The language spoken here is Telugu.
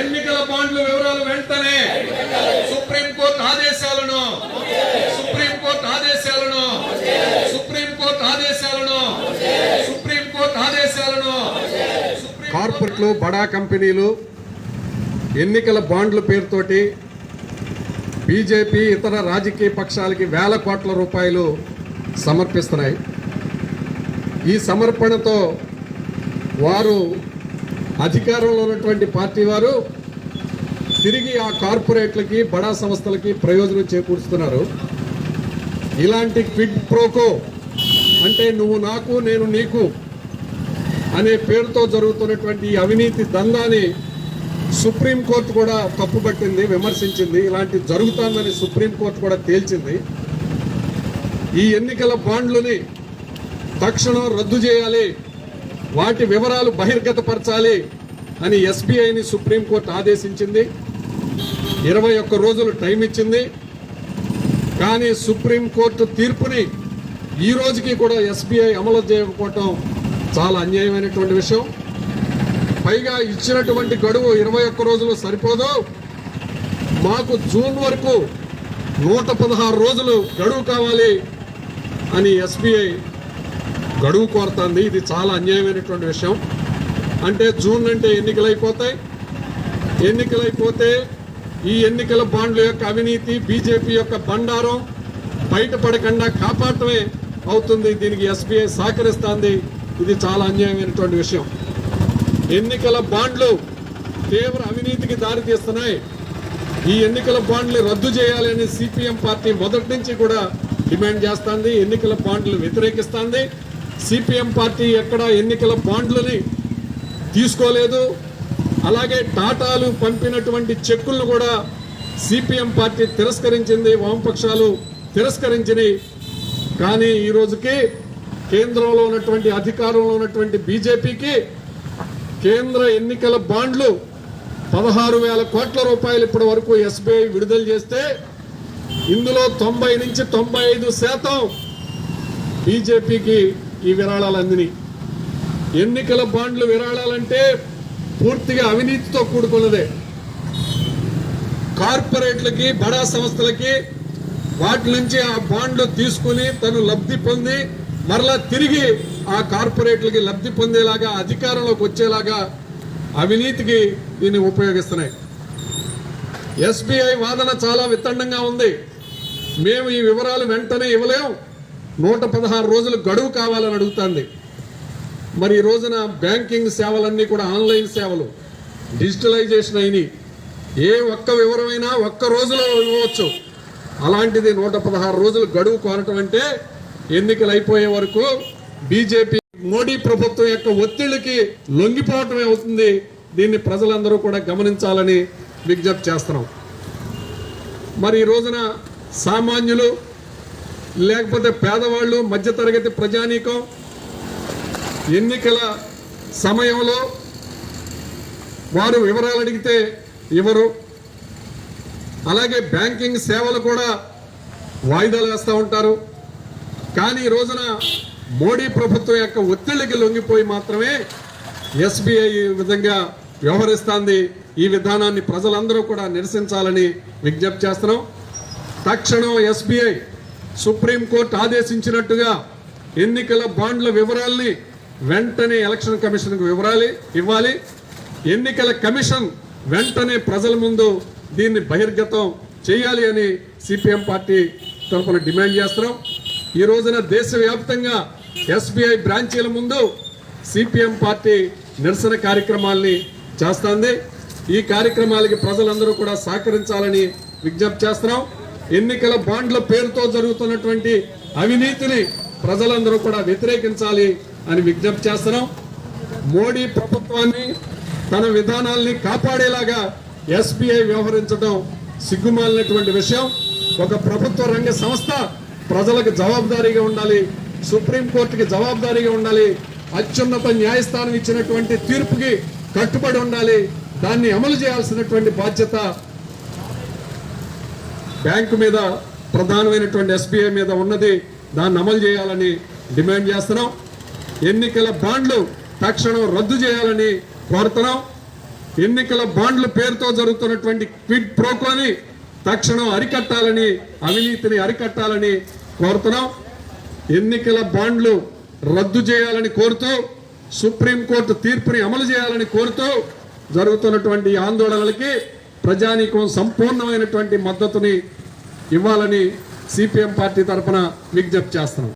ఎన్నికల బాండ్ల వివరాలు వెంటనే సుప్రీంకోర్టు ఆదేశాలను సుప్రీంకోర్టు ఆదేశాలను సుప్రీంకోర్టు ఆదేశాలను సుప్రీంకోర్టు ఆదేశాలను కార్పొరేట్లు బడా కంపెనీలు ఎన్నికల బాండ్ల పేరుతోటి బీజేపీ ఇతర రాజకీయ పక్షాలకి వేల కోట్ల రూపాయలు సమర్పిస్తున్నాయి. ఈ సమర్పణతో వారు అధికారంలో ఉన్నటువంటి పార్టీ వారు తిరిగి ఆ కార్పొరేట్లకి బడా సంస్థలకి ప్రయోజనం చేకూరుస్తున్నారు. ఇలాంటి క్విడ్ ప్రోకో అంటే నువ్వు నాకు నేను నీకు అనే పేరుతో జరుగుతున్నటువంటి ఈ అవినీతి దందాని సుప్రీంకోర్టు కూడా తప్పుపట్టింది విమర్శించింది. ఇలాంటి జరుగుతుందని సుప్రీంకోర్టు కూడా తేల్చింది. ఈ ఎన్నికల బాండ్లని తక్షణం రద్దు చేయాలి. వాటి వివరాలు బహిర్గతపరచాలి అని ఎస్బీఐని సుప్రీంకోర్టు ఆదేశించింది. ఇరవై ఒక్క రోజులు టైం ఇచ్చింది. కానీ సుప్రీంకోర్టు తీర్పుని ఈ రోజుకి కూడా ఎస్బీఐ అమలు చేయకపోవటం చాలా అన్యాయమైనటువంటి విషయం. పైగా ఇచ్చినటువంటి గడువు ఇరవై ఒక్క రోజులు సరిపోదు. మాకు జూన్ వరకు నూట పదహారు రోజులు గడువు కావాలి అని ఎస్బీఐ గడువు కోరుతుంది. ఇది చాలా అన్యాయమైనటువంటి విషయం. అంటే జూన్ అంటే ఎన్నికలు అయిపోతాయి ఎన్నికలైపోతే ఈ ఎన్నికల బాండ్ల యొక్క అవినీతి బీజేపీ యొక్క బండారం బయటపడకుండా కాపాడటమే అవుతుంది. దీనికి ఎస్బీఐ సహకరిస్తుంది. ఇది చాలా అన్యాయమైనటువంటి విషయం. ఎన్నికల బాండ్లు తీవ్ర అవినీతికి దారితీస్తున్నాయి. ఈ ఎన్నికల బాండ్లు రద్దు చేయాలని సిపిఎం పార్టీ మొదటి నుంచి కూడా డిమాండ్ చేస్తుంది. ఎన్నికల బాండ్లు వ్యతిరేకిస్తుంది. సిపిఎం పార్టీ ఎక్కడ ఎన్నికల బాండ్లని తీసుకోలేదు. అలాగే టాటాలు పంపినటువంటి చెక్కులను కూడా సిపిఎం పార్టీ తిరస్కరించింది వామపక్షాలు తిరస్కరించినాయి. కానీ ఈ రోజుకి కేంద్రంలో ఉన్నటువంటి అధికారంలో ఉన్నటువంటి బీజేపీకి కేంద్ర ఎన్నికల బాండ్లు పదహారు వేల కోట్ల రూపాయలు ఇప్పటి వరకు ఎస్బీఐ విడుదల చేస్తే ఇందులో తొంభై నుంచి తొంభై ఐదు శాతం బీజేపీకి ఈ విరాళాలన్నీ. ఎన్నికల బాండ్లు విరాళాలంటే పూర్తిగా అవినీతితో కూడుకున్నదే. కార్పొరేట్లకి బడా సంస్థలకి వాటి నుంచి ఆ బాండ్లు తీసుకుని తను లబ్ధి పొంది మరలా తిరిగి ఆ కార్పొరేట్లకి లబ్ధి పొందేలాగా అధికారంలోకి వచ్చేలాగా అవినీతికి దీన్ని ఉపయోగిస్తున్నాయి. ఎస్బీఐ వాదన చాలా విత్తండంగా ఉంది. మేము ఈ వివరాలు వెంటనే ఇవ్వలేం. నూట పదహారు రోజులు గడువు కావాలని అడుగుతుంది. మరి ఈ రోజున బ్యాంకింగ్ సేవలన్నీ కూడా ఆన్లైన్ సేవలు డిజిటలైజేషన్ అయినాయి. ఏ ఒక్క వివరమైనా ఒక్క రోజులో ఇవ్వవచ్చు అలాంటిది నూట పదహారు రోజులు గడువు కోరటం అంటే ఎన్నికలు అయిపోయే వరకు బీజేపీ మోడీ ప్రభుత్వం యొక్క ఒత్తిడికి లొంగిపోవటమే అవుతుంది. దీన్ని ప్రజలందరూ కూడా గమనించాలని విజ్ఞప్తి చేస్తున్నాం. మరి ఈ రోజున సామాన్యులు లేకపోతే పేదవాళ్ళు మధ్యతరగతి ప్రజానీకం ఎన్నికల సమయంలో వారు వివరాలు అడిగితే ఇవ్వరు అలాగే బ్యాంకింగ్ సేవలు కూడా వాయిదాలు వేస్తూ ఉంటారు. కానీ ఈ రోజున మోడీ ప్రభుత్వం యొక్క ఒత్తిడికి లొంగిపోయి మాత్రమే ఎస్బీఐ ఈ విధంగా వ్యవహరిస్తుంది. ఈ విధానాన్ని ప్రజలందరూ కూడా నిరసించాలని విజ్ఞప్తి చేస్తున్నాం. తక్షణం ఎస్బీఐ సుప్రీంకోర్టు ఆదేశించినట్టుగా ఎన్నికల బాండ్ల వివరాల్ని వెంటనే ఎలక్షన్ కమిషన్కు వివరాలి ఇవ్వాలి. ఎన్నికల కమిషన్ వెంటనే ప్రజల ముందు దీన్ని బహిర్గతం చేయాలి అని సిపిఎం పార్టీ తరఫున డిమాండ్ చేస్తున్నాం. ఈ రోజున దేశవ్యాప్తంగా ఎస్బీఐ బ్రాంచీల ముందు సిపిఎం పార్టీ నిరసన కార్యక్రమాల్ని చేస్తుంది. ఈ కార్యక్రమాలకి ప్రజలందరూ కూడా సహకరించాలని విజ్ఞప్తి చేస్తున్నాం. ఎన్నికల బాండ్ల పేరుతో జరుగుతున్నటువంటి అవినీతిని ప్రజలందరూ కూడా వ్యతిరేకించాలి అని విజ్ఞప్తి చేస్తున్నాం. మోడీ ప్రభుత్వాన్ని తన విధానాల్ని కాపాడేలాగా ఎస్బీఐ వ్యవహరించడం సిగ్గుమాలినటువంటి విషయం. ఒక ప్రభుత్వ రంగ సంస్థ ప్రజలకు జవాబుదారీగా ఉండాలి సుప్రీంకోర్టుకి జవాబుదారీగా ఉండాలి అత్యున్నత న్యాయస్థానం ఇచ్చినటువంటి తీర్పుకి కట్టుబడి ఉండాలి దాన్ని అమలు చేయాల్సినటువంటి బాధ్యత బ్యాంకు మీద ప్రధానమైనటువంటి ఎస్బీఐ మీద ఉన్నది దాన్ని అమలు చేయాలని డిమాండ్ చేస్తున్నాం. ఎన్నికల బాండ్లు తక్షణం రద్దు చేయాలని కోరుతున్నాం. ఎన్నికల బాండ్ల పేరుతో జరుగుతున్నటువంటి క్విడ్ ప్రోకోని తక్షణం అరికట్టాలని అవినీతిని అరికట్టాలని కోరుతున్నాం. ఎన్నికల బాండ్లు రద్దు చేయాలని కోరుతూ సుప్రీంకోర్టు తీర్పుని అమలు చేయాలని కోరుతూ జరుగుతున్నటువంటి ఆందోళనలకి ప్రజానీకం సంపూర్ణమైనటువంటి మద్దతుని ఇవ్వాలని సిపిఎం పార్టీ తరఫున విజ్ఞప్తి చేస్తున్నాం.